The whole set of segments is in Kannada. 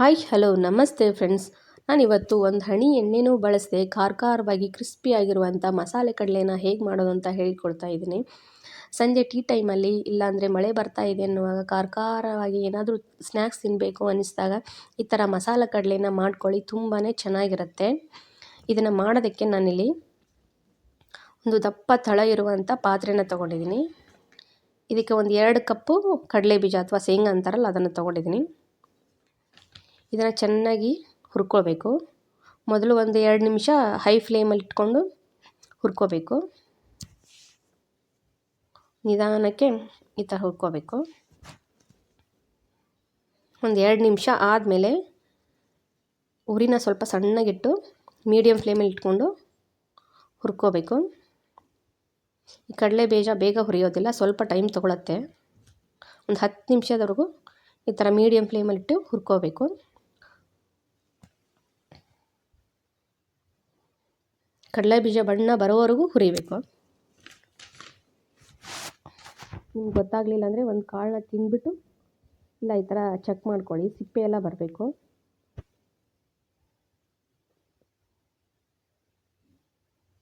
ಹಾಯ್, ಹಲೋ, ನಮಸ್ತೆ ಫ್ರೆಂಡ್ಸ್. ನಾನಿವತ್ತು ಒಂದು ಹಣಿ ಎಣ್ಣೆನೂ ಬಳಸದೆ ಖಾರ ಖಾರವಾಗಿ ಕ್ರಿಸ್ಪಿಯಾಗಿರುವಂಥ ಮಸಾಲೆ ಕಡಲೆನ ಹೇಗೆ ಮಾಡೋದು ಅಂತ ಹೇಳಿಕೊಡ್ತಾ ಇದ್ದೀನಿ. ಸಂಜೆ ಟೀ ಟೈಮಲ್ಲಿ ಇಲ್ಲಾಂದರೆ ಮಳೆ ಬರ್ತಾ ಇದೆ ಅನ್ನುವಾಗ ಖಾರ ಖಾರವಾಗಿ ಏನಾದರೂ ಸ್ನ್ಯಾಕ್ಸ್ ತಿನ್ನಬೇಕು ಅನ್ನಿಸಿದಾಗ ಈ ಥರ ಮಸಾಲೆ ಕಡಲೆನ ಮಾಡ್ಕೊಳ್ಳಿ ತುಂಬಾ ಚೆನ್ನಾಗಿರುತ್ತೆ. ಇದನ್ನು ಮಾಡೋದಕ್ಕೆ ನಾನಿಲ್ಲಿ ಒಂದು ದಪ್ಪ ತಳ ಇರುವಂಥ ಪಾತ್ರೆನ ತೊಗೊಂಡಿದ್ದೀನಿ. ಇದಕ್ಕೆ ಒಂದು ಎರಡು ಕಪ್ಪು ಕಡಲೆ ಬೀಜ ಅಥವಾ ಶೇಂಗಾ ಅಂತಾರಲ್ಲ, ಅದನ್ನು ತೊಗೊಂಡಿದ್ದೀನಿ. ಇದನ್ನು ಚೆನ್ನಾಗಿ ಹುರ್ಕೋಬೇಕು ಮೊದಲು ಒಂದು ಎರಡು ನಿಮಿಷ ಹೈ ಫ್ಲೇಮಲ್ಲಿ ಇಟ್ಕೊಂಡು ಹುರ್ಕೋಬೇಕು. ನಿಧಾನಕ್ಕೆ ಈ ಥರ ಹುರ್ಕೋಬೇಕು. ಒಂದು ಎರಡು ನಿಮಿಷ ಆದಮೇಲೆ ಉರಿನ ಸ್ವಲ್ಪ ಸಣ್ಣಗಿಟ್ಟು ಮೀಡಿಯಮ್ ಫ್ಲೇಮಲ್ಲಿ ಇಟ್ಕೊಂಡು ಹುರ್ಕೋಬೇಕು. ಈ ಕಡಲೆ ಬೀಜ ಬೇಗ ಹುರಿಯೋದಿಲ್ಲ, ಸ್ವಲ್ಪ ಟೈಮ್ ತೊಗೊಳತ್ತೆ. ಒಂದು ಹತ್ತು ನಿಮಿಷದವರೆಗೂ ಈ ಥರ ಮೀಡಿಯಮ್ ಫ್ಲೇಮಲ್ಲಿಟ್ಟು ಹುರ್ಕೋಬೇಕು. ಕಡಲೆ ಬೀಜ ಬಣ್ಣ ಬರೋವರೆಗೂ ಹುರಿಬೇಕು. ನಿಮ್ಗೆ ಗೊತ್ತಾಗಲಿಲ್ಲ ಅಂದರೆ ಒಂದು ಕಾಳನ್ನ ತಿಂದ್ಬಿಟ್ಟು ಇಲ್ಲ, ಈ ಥರ ಚೆಕ್ ಮಾಡ್ಕೊಳ್ಳಿ. ಸಿಪ್ಪೆ ಎಲ್ಲ ಬರಬೇಕು.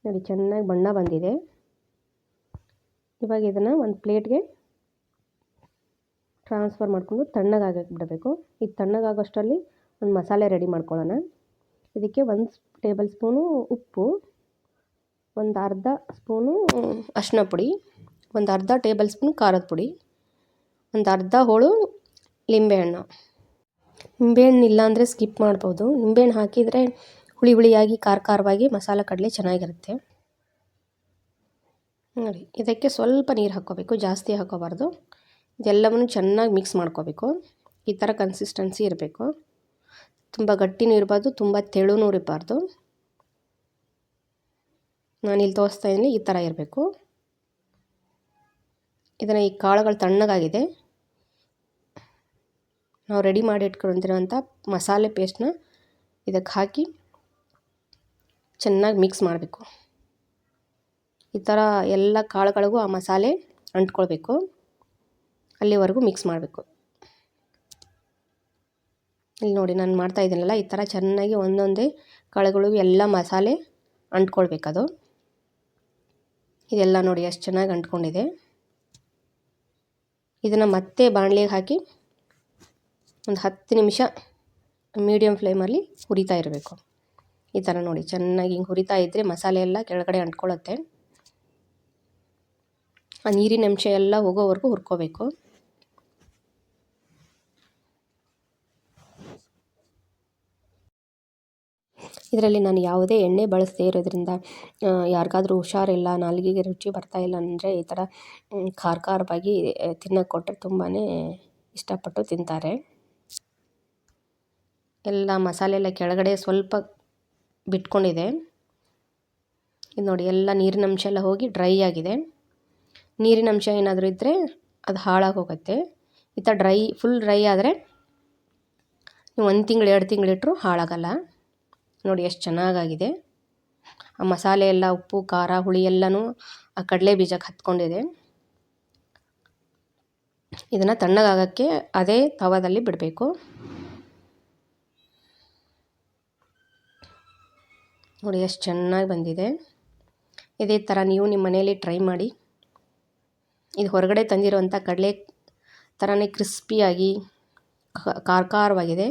ನೋಡಿ, ಚೆನ್ನಾಗಿ ಬಣ್ಣ ಬಂದಿದೆ. ಇವಾಗ ಇದನ್ನು ಒಂದು ಪ್ಲೇಟ್ಗೆ ಟ್ರಾನ್ಸ್ಫರ್ ಮಾಡಿಕೊಂಡು ತಣ್ಣಗಾಗಕ್ಕೆ ಬಿಡಬೇಕು ಇದು ತಣ್ಣಗಾಗೋಷ್ಟರಲ್ಲಿ ಒಂದು ಮಸಾಲೆ ರೆಡಿ ಮಾಡ್ಕೊಳ್ಳೋಣ. ಇದಕ್ಕೆ ಒಂದು ಟೇಬಲ್ ಸ್ಪೂನು ಉಪ್ಪು. ಒಂದು ಅರ್ಧ ಸ್ಪೂನು ಅರಿಶಿನ ಪುಡಿ, ಒಂದು ಅರ್ಧ ಟೇಬಲ್ ಸ್ಪೂನ್ ಖಾರದ ಪುಡಿ, ಒಂದು ಅರ್ಧ ಹೋಳು ಲಿಂಬೆಹಣ್ಣು ನಿಂಬೆಹಣ್ಣು ಇಲ್ಲಾಂದರೆ ಸ್ಕಿಪ್ ಮಾಡ್ಬೋದು. ನಿಂಬೆಹಣ್ಣು ಹಾಕಿದರೆ ಹುಳಿ ಹುಳಿಯಾಗಿ, ಖಾರ ಖಾರವಾಗಿ ಮಸಾಲೆ ಕಡಲೆ ಚೆನ್ನಾಗಿರುತ್ತೆ. ನೋಡಿ, ಇದಕ್ಕೆ ಸ್ವಲ್ಪ ನೀರು ಹಾಕ್ಕೋಬೇಕು, ಜಾಸ್ತಿ ಹಾಕೋಬಾರ್ದು ಇದೆಲ್ಲವನ್ನು ಚೆನ್ನಾಗಿ ಮಿಕ್ಸ್ ಮಾಡ್ಕೋಬೇಕು. ಈ ಥರ ಕನ್ಸಿಸ್ಟೆನ್ಸಿ ಇರಬೇಕು. ತುಂಬ ಗಟ್ಟಿನೂ ಇರಬಾರ್ದು, ತುಂಬ ತೆಳುನೂ ಇರಬಾರ್ದು. ನಾನಿಲ್ಲಿ ತೋರಿಸ್ತಾ ಇದ್ದೀನಿ, ಈ ಥರ ಇರಬೇಕು. ಇದನ್ನು ಈ ಕಾಳುಗಳು ತಣ್ಣಗಾಗಿದೆ. ನಾವು ರೆಡಿ ಮಾಡಿ ಇಟ್ಕೊಂಡಿರುವಂಥ ಮಸಾಲೆ ಪೇಸ್ಟ್ನ ಇದಕ್ಕೆ ಹಾಕಿ ಚೆನ್ನಾಗಿ ಮಿಕ್ಸ್ ಮಾಡಬೇಕು. ಈ ಥರ ಎಲ್ಲ ಕಾಳುಗಳಿಗೂ ಆ ಮಸಾಲೆ ಅಂಟ್ಕೊಳ್ಬೇಕು. ಅಲ್ಲಿವರೆಗೂ ಮಿಕ್ಸ್ ಮಾಡಬೇಕು. ಇಲ್ಲಿ ನೋಡಿ ನಾನು ಮಾಡ್ತಾ ಇದ್ದೀನಲ್ಲ, ಈ ಥರ ಚೆನ್ನಾಗಿ ಒಂದೊಂದೇ ಕಾಳುಗಳಿಗೂ ಎಲ್ಲ ಮಸಾಲೆ ಅಂಟ್ಕೊಳ್ಬೇಕದು ಇದೆಲ್ಲ ನೋಡಿ ಎಷ್ಟು ಚೆನ್ನಾಗಿ ಅಂಟ್ಕೊಂಡಿದೆ. ಇದನ್ನು ಮತ್ತೆ ಬಾಣಲಿಗೆ ಹಾಕಿ ಒಂದು ಹತ್ತು ನಿಮಿಷ ಮೀಡಿಯಮ್ ಫ್ಲೇಮಲ್ಲಿ ಹುರಿತಾ ಇರಬೇಕು. ಈ ಥರ ನೋಡಿ, ಚೆನ್ನಾಗಿ ಹಿಂಗೆ ಹುರಿತಾ ಇದ್ದರೆ ಮಸಾಲೆ ಎಲ್ಲ ಕೆಳಗಡೆ ಅಂಟ್ಕೊಳ್ಳುತ್ತೆ ಆ ನೀರಿನ ಅಂಶ ಎಲ್ಲ ಹೋಗೋವರೆಗೂ ಹುರ್ಕೋಬೇಕು. ಇದರಲ್ಲಿ ನಾನು ಯಾವುದೇ ಎಣ್ಣೆ ಬಳಸದೇ ಇರೋದ್ರಿಂದ ಯಾರಿಗಾದ್ರೂ ಹುಷಾರಿಲ್ಲ, ನಾಲಿಗೆಗೆ ರುಚಿ ಬರ್ತಾ ಇಲ್ಲ ಅಂದರೆ ಈ ಥರ ಖಾರ ಖಾರವಾಗಿ ತಿನ್ನೋಕೆ ಕೊಟ್ಟರೆ ತುಂಬಾ ಇಷ್ಟಪಟ್ಟು ತಿಂತಾರೆ. ಎಲ್ಲ ಮಸಾಲೆ ಎಲ್ಲ ಕೆಳಗಡೆ ಸ್ವಲ್ಪ ಬಿಟ್ಕೊಂಡಿದೆ. ಇದು ನೋಡಿ, ಎಲ್ಲ ನೀರಿನ ಅಂಶ ಎಲ್ಲ ಹೋಗಿ ಡ್ರೈ ಆಗಿದೆ. ನೀರಿನ ಅಂಶ ಏನಾದರೂ ಇದ್ದರೆ ಅದು ಹಾಳಾಗಿ ಹೋಗುತ್ತೆ. ಈ ಥರ ಡ್ರೈ, ಫುಲ್ ಡ್ರೈ ಆದರೆ ನೀವು ಒಂದು ತಿಂಗಳು, ಎರಡು ತಿಂಗಳಿಟ್ಟರು ಹಾಳಾಗಲ್ಲ. ನೋಡಿ ಎಷ್ಟು ಚೆನ್ನಾಗಾಗಿದೆ. ಆ ಮಸಾಲೆ ಎಲ್ಲ, ಉಪ್ಪು, ಖಾರ, ಹುಳಿ ಎಲ್ಲನೂ ಆ ಕಡಲೆ ಬೀಜಕ್ಕೆ ಹತ್ಕೊಂಡಿದೆ. ಇದನ್ನು ತಣ್ಣಗಾಗೋಕ್ಕೆ ಅದೇ ತವದಲ್ಲಿ ಬಿಡಬೇಕು. ನೋಡಿ ಎಷ್ಟು ಚೆನ್ನಾಗಿ ಬಂದಿದೆ. ಇದೇ ಥರ ನೀವು ನಿಮ್ಮ ಮನೆಯಲ್ಲಿ ಟ್ರೈ ಮಾಡಿ. ಇದು ಹೊರಗಡೆ ತಂದಿರುವಂಥ ಕಡಲೆ ಥರನೇ ಕ್ರಿಸ್ಪಿಯಾಗಿ ಖಾರ ಖಾರವಾಗಿದೆ